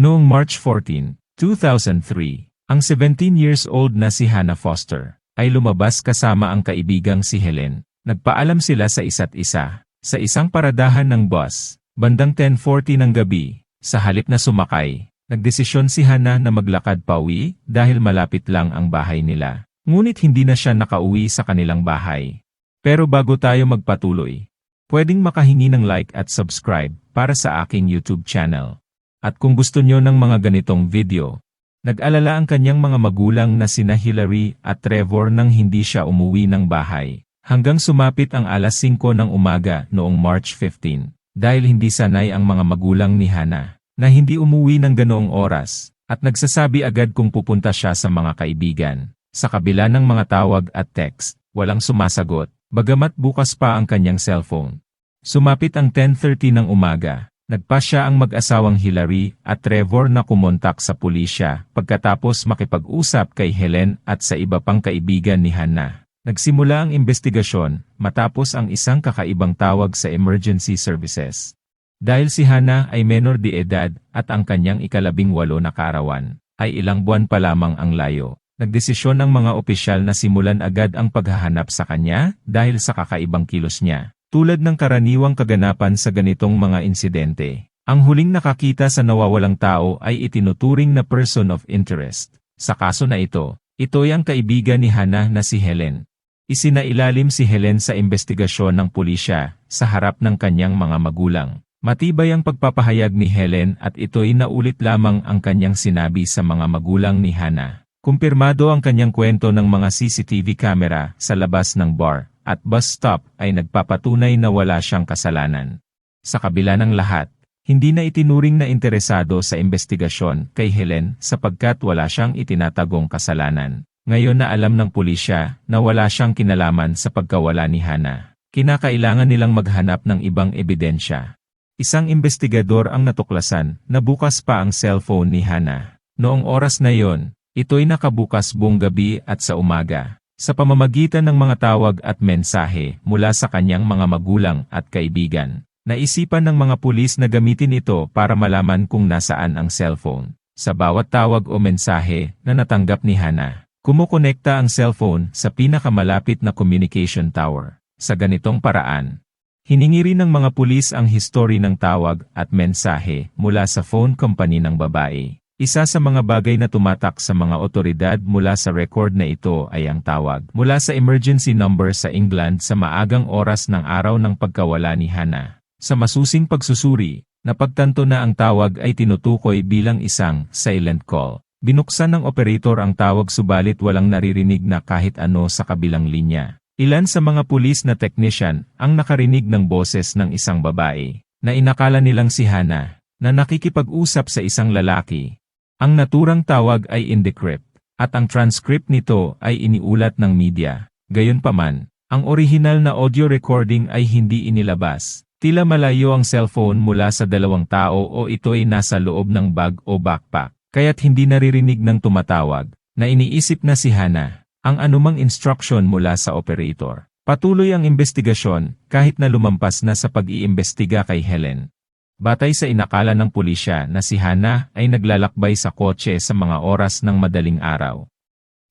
Noong March 14, 2003, ang 17 years old na si Hannah Foster ay lumabas kasama ang kaibigang si Helen. Nagpaalam sila sa isa't isa sa isang paradahan ng bus, bandang 10.40 ng gabi, sa halip na sumakay. Nagdesisyon si Hannah na maglakad pauwi dahil malapit lang ang bahay nila. Ngunit hindi na siya nakauwi sa kanilang bahay. Pero bago tayo magpatuloy, pwedeng makahingi ng like at subscribe para sa aking YouTube channel. At kung gusto nyo ng mga ganitong video, nag-alala ang kanyang mga magulang na sina Hillary at Trevor nang hindi siya umuwi ng bahay. Hanggang sumapit ang alas 5 ng umaga noong March 15, dahil hindi sanay ang mga magulang ni Hannah, na hindi umuwi ng ganoong oras, at nagsasabi agad kung pupunta siya sa mga kaibigan. Sa kabila ng mga tawag at text, walang sumasagot, bagamat bukas pa ang kanyang cellphone. Sumapit ang 10.30 ng umaga, Nagpa siya ang mag-asawang Hillary at Trevor na kumontak sa pulisya pagkatapos makipag-usap kay Helen at sa iba pang kaibigan ni Hannah. Nagsimula ang investigasyon matapos ang isang kakaibang tawag sa emergency services. Dahil si Hannah ay menor de edad at ang kanyang ikalabing walo na kaarawan, ay ilang buwan pa lamang ang layo. Nagdesisyon ng mga opisyal na simulan agad ang paghahanap sa kanya dahil sa kakaibang kilos niya. Tulad ng karaniwang kaganapan sa ganitong mga insidente, ang huling nakakita sa nawawalang tao ay itinuturing na person of interest. Sa kaso na ito, ito ay ang kaibigan ni Hannah na si Helen. Isinailalim si Helen sa investigasyon ng pulisya sa harap ng kanyang mga magulang. Matibay ang pagpapahayag ni Helen at ito'y naulit lamang ang kanyang sinabi sa mga magulang ni Hannah. Kumpirmado ang kanyang kwento ng mga CCTV camera sa labas ng bar at bus stop ay nagpapatunay na wala siyang kasalanan. Sa kabila ng lahat, hindi na itinuring na interesado sa investigasyon kay Helen sapagkat wala siyang itinatagong kasalanan. Ngayon na alam ng pulisya na wala siyang kinalaman sa pagkawala ni Hannah, kinakailangan nilang maghanap ng ibang ebidensya. Isang investigador ang natuklasan na bukas pa ang cellphone ni Hannah. Noong oras na yon, ito'y nakabukas buong gabi at sa umaga sa pamamagitan ng mga tawag at mensahe mula sa kanyang mga magulang at kaibigan. Naisipan ng mga pulis na gamitin ito para malaman kung nasaan ang cellphone. Sa bawat tawag o mensahe na natanggap ni Hannah, kumukonekta ang cellphone sa pinakamalapit na communication tower. Sa ganitong paraan, hiningi rin ng mga pulis ang history ng tawag at mensahe mula sa phone company ng babae. Isa sa mga bagay na tumatak sa mga otoridad mula sa record na ito ay ang tawag mula sa emergency number sa England sa maagang oras ng araw ng pagkawala ni Hannah. Sa masusing pagsusuri, napagtanto na ang tawag ay tinutukoy bilang isang silent call. Binuksan ng operator ang tawag subalit walang naririnig na kahit ano sa kabilang linya. Ilan sa mga pulis na technician ang nakarinig ng boses ng isang babae na inakala nilang si Hannah na nakikipag-usap sa isang lalaki ang naturang tawag ay indecrypt, at ang transcript nito ay iniulat ng media. Gayunpaman, ang orihinal na audio recording ay hindi inilabas. Tila malayo ang cellphone mula sa dalawang tao o ito ay nasa loob ng bag o backpack, kaya't hindi naririnig ng tumatawag, na iniisip na si Hannah, ang anumang instruction mula sa operator. Patuloy ang investigasyon kahit na lumampas na sa pag-iimbestiga kay Helen. Batay sa inakala ng pulisya na si Hannah ay naglalakbay sa kotse sa mga oras ng madaling araw.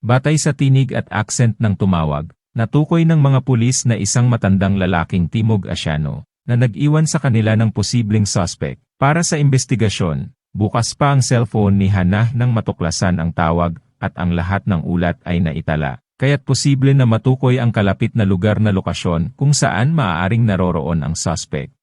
Batay sa tinig at accent ng tumawag, natukoy ng mga pulis na isang matandang lalaking Timog Asyano na nag-iwan sa kanila ng posibleng suspect. Para sa investigasyon, bukas pa ang cellphone ni Hannah nang matuklasan ang tawag at ang lahat ng ulat ay naitala. Kaya't posible na matukoy ang kalapit na lugar na lokasyon kung saan maaaring naroroon ang suspect.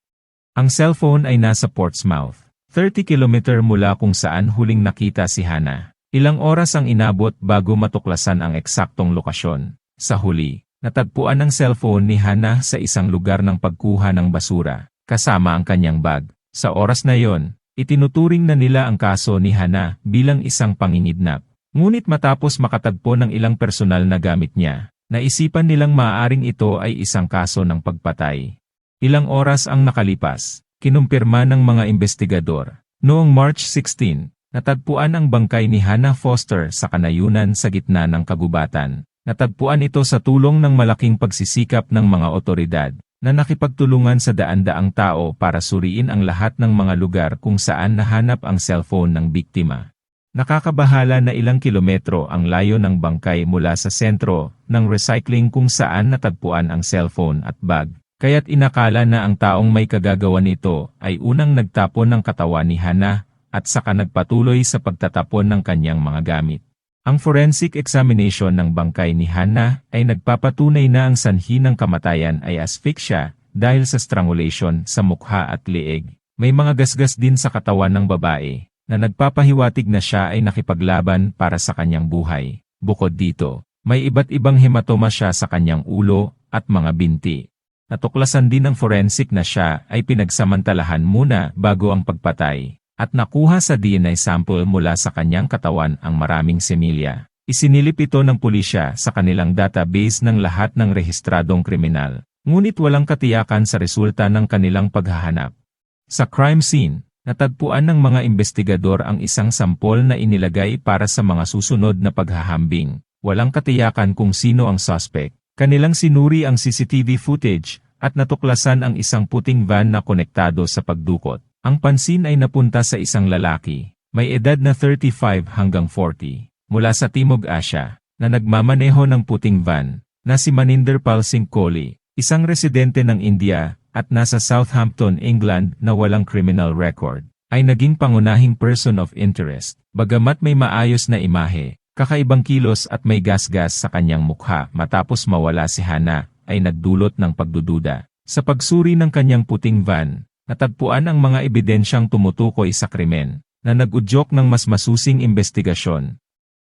Ang cellphone ay nasa Portsmouth, 30 km mula kung saan huling nakita si Hannah. Ilang oras ang inabot bago matuklasan ang eksaktong lokasyon. Sa huli, natagpuan ang cellphone ni Hannah sa isang lugar ng pagkuha ng basura, kasama ang kanyang bag. Sa oras na yon, itinuturing na nila ang kaso ni Hannah bilang isang panginidnap. Ngunit matapos makatagpo ng ilang personal na gamit niya, naisipan nilang maaaring ito ay isang kaso ng pagpatay. Ilang oras ang nakalipas, kinumpirma ng mga investigador. Noong March 16, natagpuan ang bangkay ni Hannah Foster sa kanayunan sa gitna ng kagubatan. Natagpuan ito sa tulong ng malaking pagsisikap ng mga otoridad, na nakipagtulungan sa daan-daang tao para suriin ang lahat ng mga lugar kung saan nahanap ang cellphone ng biktima. Nakakabahala na ilang kilometro ang layo ng bangkay mula sa sentro ng recycling kung saan natagpuan ang cellphone at bag. Kaya't inakala na ang taong may kagagawa nito ay unang nagtapon ng katawan ni Hana at saka nagpatuloy sa pagtatapon ng kanyang mga gamit. Ang forensic examination ng bangkay ni Hana ay nagpapatunay na ang sanhi ng kamatayan ay asphyxia dahil sa strangulation sa mukha at leeg. May mga gasgas din sa katawan ng babae na nagpapahiwatig na siya ay nakipaglaban para sa kanyang buhay. Bukod dito, may iba't ibang hematoma siya sa kanyang ulo at mga binti. Natuklasan din ng forensic na siya ay pinagsamantalahan muna bago ang pagpatay, at nakuha sa DNA sample mula sa kanyang katawan ang maraming semilya. Isinilip ito ng pulisya sa kanilang database ng lahat ng rehistradong kriminal, ngunit walang katiyakan sa resulta ng kanilang paghahanap. Sa crime scene, Natagpuan ng mga investigador ang isang sampol na inilagay para sa mga susunod na paghahambing. Walang katiyakan kung sino ang suspect. Kanilang sinuri ang CCTV footage at natuklasan ang isang puting van na konektado sa pagdukot. Ang pansin ay napunta sa isang lalaki, may edad na 35 hanggang 40, mula sa Timog Asya, na nagmamaneho ng puting van, na si Maninder Pal Singh Kohli, isang residente ng India at nasa Southampton, England na walang criminal record, ay naging pangunahing person of interest. Bagamat may maayos na imahe, kakaibang kilos at may gasgas sa kanyang mukha matapos mawala si Hana, ay nagdulot ng pagdududa. Sa pagsuri ng kanyang puting van, natagpuan ang mga ebidensyang tumutukoy sa krimen, na nagudyok ng mas masusing investigasyon.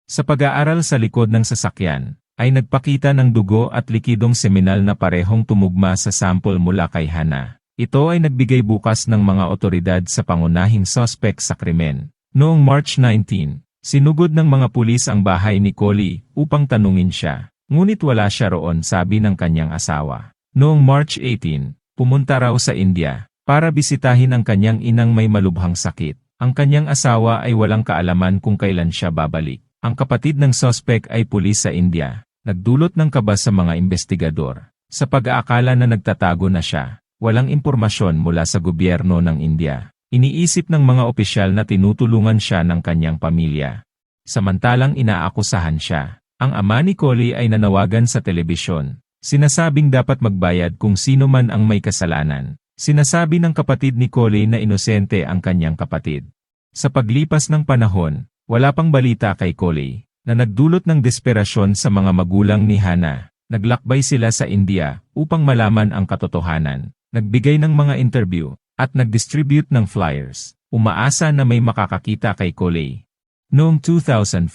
Sa pag-aaral sa likod ng sasakyan, ay nagpakita ng dugo at likidong seminal na parehong tumugma sa sample mula kay Hana. Ito ay nagbigay bukas ng mga otoridad sa pangunahing suspect sa krimen. Noong March 19, sinugod ng mga pulis ang bahay ni Coley upang tanungin siya. Ngunit wala siya roon sabi ng kanyang asawa. Noong March 18, pumunta raw sa India para bisitahin ang kanyang inang may malubhang sakit. Ang kanyang asawa ay walang kaalaman kung kailan siya babalik. Ang kapatid ng suspect ay pulis sa India nagdulot ng kaba sa mga investigador. Sa pag-aakala na nagtatago na siya, walang impormasyon mula sa gobyerno ng India. Iniisip ng mga opisyal na tinutulungan siya ng kanyang pamilya. Samantalang inaakusahan siya. Ang ama ni Coley ay nanawagan sa telebisyon. Sinasabing dapat magbayad kung sino man ang may kasalanan. Sinasabi ng kapatid ni Coley na inosente ang kanyang kapatid. Sa paglipas ng panahon, wala pang balita kay Coley na nagdulot ng desperasyon sa mga magulang ni Hana. Naglakbay sila sa India upang malaman ang katotohanan, nagbigay ng mga interview, at nag-distribute ng flyers. Umaasa na may makakakita kay Coley. Noong 2004,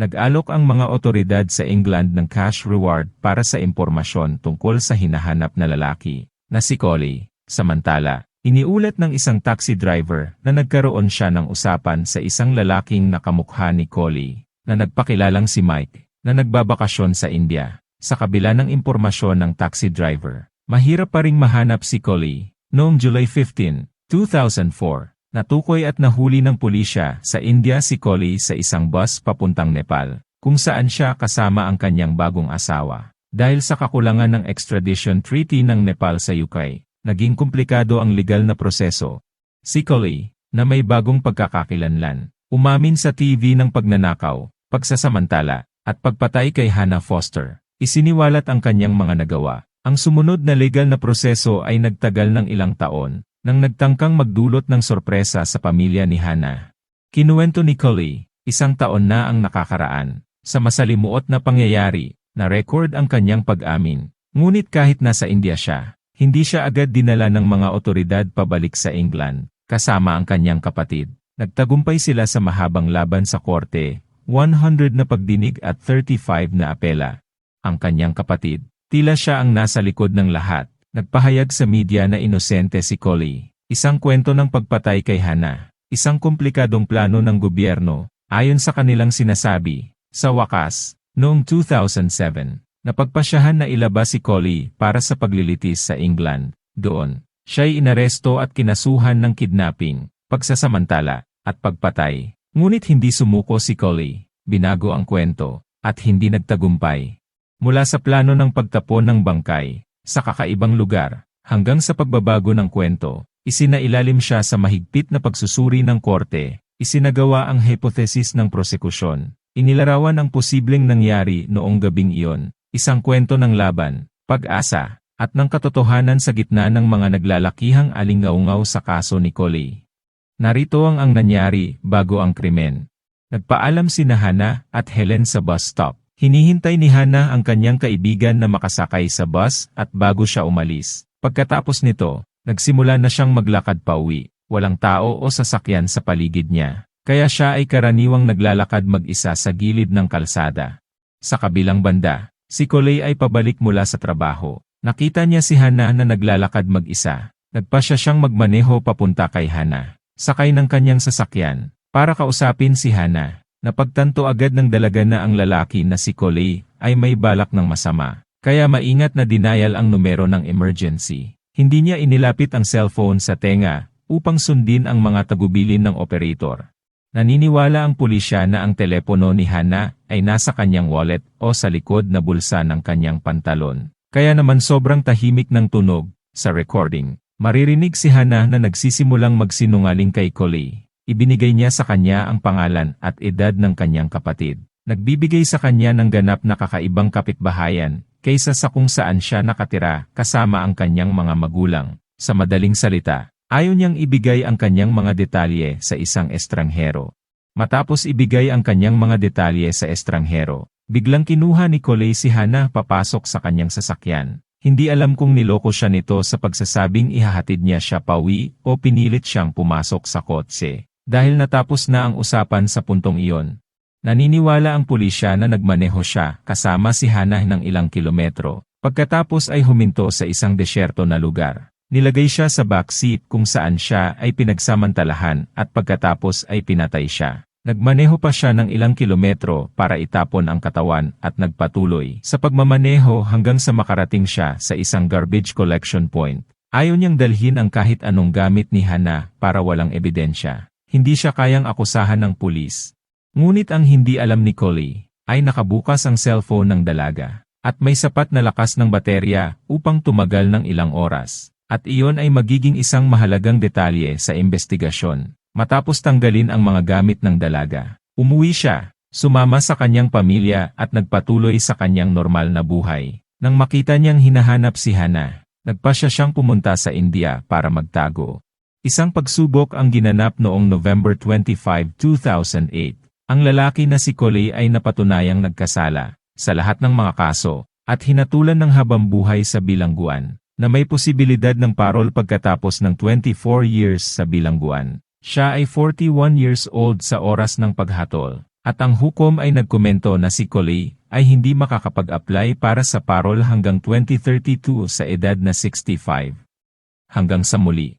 nag-alok ang mga otoridad sa England ng cash reward para sa impormasyon tungkol sa hinahanap na lalaki, na si Coley. Samantala, iniulat ng isang taxi driver na nagkaroon siya ng usapan sa isang lalaking nakamukha ni Coley na nagpakilalang si Mike, na nagbabakasyon sa India. Sa kabila ng impormasyon ng taxi driver, mahirap pa ring mahanap si Coley. Noong July 15, 2004, natukoy at nahuli ng pulisya sa India si Coley sa isang bus papuntang Nepal, kung saan siya kasama ang kanyang bagong asawa. Dahil sa kakulangan ng extradition treaty ng Nepal sa UK, naging komplikado ang legal na proseso. Si Coley, na may bagong pagkakakilanlan, umamin sa TV ng pagnanakaw, pagsasamantala, at pagpatay kay Hannah Foster. Isiniwalat ang kanyang mga nagawa. Ang sumunod na legal na proseso ay nagtagal ng ilang taon, nang nagtangkang magdulot ng sorpresa sa pamilya ni Hannah. Kinuwento ni Cully, isang taon na ang nakakaraan, sa masalimuot na pangyayari, na record ang kanyang pag-amin. Ngunit kahit nasa India siya, hindi siya agad dinala ng mga otoridad pabalik sa England, kasama ang kanyang kapatid. Nagtagumpay sila sa mahabang laban sa korte 100 na pagdinig at 35 na apela. Ang kanyang kapatid, tila siya ang nasa likod ng lahat, nagpahayag sa media na inosente si Coley. Isang kwento ng pagpatay kay Hana, isang komplikadong plano ng gobyerno, ayon sa kanilang sinasabi. Sa wakas, noong 2007, napagpasyahan na ilabas si Coley para sa paglilitis sa England. Doon, siya'y inaresto at kinasuhan ng kidnapping, pagsasamantala, at pagpatay. Ngunit hindi sumuko si Coley, binago ang kwento, at hindi nagtagumpay. Mula sa plano ng pagtapon ng bangkay, sa kakaibang lugar, Hanggang sa pagbabago ng kwento, isinailalim siya sa mahigpit na pagsusuri ng korte, isinagawa ang hypothesis ng prosekusyon, inilarawan ang posibleng nangyari noong gabing iyon, isang kwento ng laban, pag-asa, at ng katotohanan sa gitna ng mga naglalakihang alingaungaw sa kaso ni Coley. Narito ang ang nangyari bago ang krimen. Nagpaalam si Hana at Helen sa bus stop. Hinihintay ni Hana ang kanyang kaibigan na makasakay sa bus at bago siya umalis. Pagkatapos nito, nagsimula na siyang maglakad pa uwi. Walang tao o sasakyan sa paligid niya. Kaya siya ay karaniwang naglalakad mag-isa sa gilid ng kalsada. Sa kabilang banda, si Coley ay pabalik mula sa trabaho. Nakita niya si Hana na naglalakad mag-isa. Nagpa siya siyang magmaneho papunta kay Hana. Sakay ng kanyang sasakyan. Para kausapin si Hana. Napagtanto agad ng dalaga na ang lalaki na si Coley ay may balak ng masama. Kaya maingat na denial ang numero ng emergency. Hindi niya inilapit ang cellphone sa tenga upang sundin ang mga tagubilin ng operator. Naniniwala ang pulisya na ang telepono ni Hana ay nasa kanyang wallet o sa likod na bulsa ng kanyang pantalon. Kaya naman sobrang tahimik ng tunog sa recording. Maririnig si Hana na nagsisimulang magsinungaling kay Coley. Ibinigay niya sa kanya ang pangalan at edad ng kanyang kapatid. Nagbibigay sa kanya ng ganap na kakaibang kapitbahayan kaysa sa kung saan siya nakatira kasama ang kanyang mga magulang. Sa madaling salita, ayaw niyang ibigay ang kanyang mga detalye sa isang estranghero. Matapos ibigay ang kanyang mga detalye sa estranghero, biglang kinuha ni Coley si Hana papasok sa kanyang sasakyan. Hindi alam kung niloko siya nito sa pagsasabing ihahatid niya siya pawi o pinilit siyang pumasok sa kotse. Dahil natapos na ang usapan sa puntong iyon, Naniniwala ang pulisya na nagmaneho siya kasama si Hana ng ilang kilometro. Pagkatapos ay huminto sa isang desyerto na lugar. Nilagay siya sa backseat kung saan siya ay pinagsamantalahan at pagkatapos ay pinatay siya. Nagmaneho pa siya ng ilang kilometro para itapon ang katawan at nagpatuloy sa pagmamaneho hanggang sa makarating siya sa isang garbage collection point. Ayaw niyang dalhin ang kahit anong gamit ni Hana para walang ebidensya. Hindi siya kayang akusahan ng pulis Ngunit ang hindi alam ni Coley, ay nakabukas ang cellphone ng dalaga, at may sapat na lakas ng baterya upang tumagal ng ilang oras. At iyon ay magiging isang mahalagang detalye sa investigasyon. Matapos tanggalin ang mga gamit ng dalaga, umuwi siya, sumama sa kanyang pamilya at nagpatuloy sa kanyang normal na buhay. Nang makita niyang hinahanap si Hana, nagpasya siyang pumunta sa India para magtago. Isang pagsubok ang ginanap noong November 25, 2008 ang lalaki na si Coley ay napatunayang nagkasala sa lahat ng mga kaso at hinatulan ng habang buhay sa bilangguan na may posibilidad ng parol pagkatapos ng 24 years sa bilangguan. Siya ay 41 years old sa oras ng paghatol at ang hukom ay nagkomento na si Coley ay hindi makakapag-apply para sa parol hanggang 2032 sa edad na 65. Hanggang sa muli.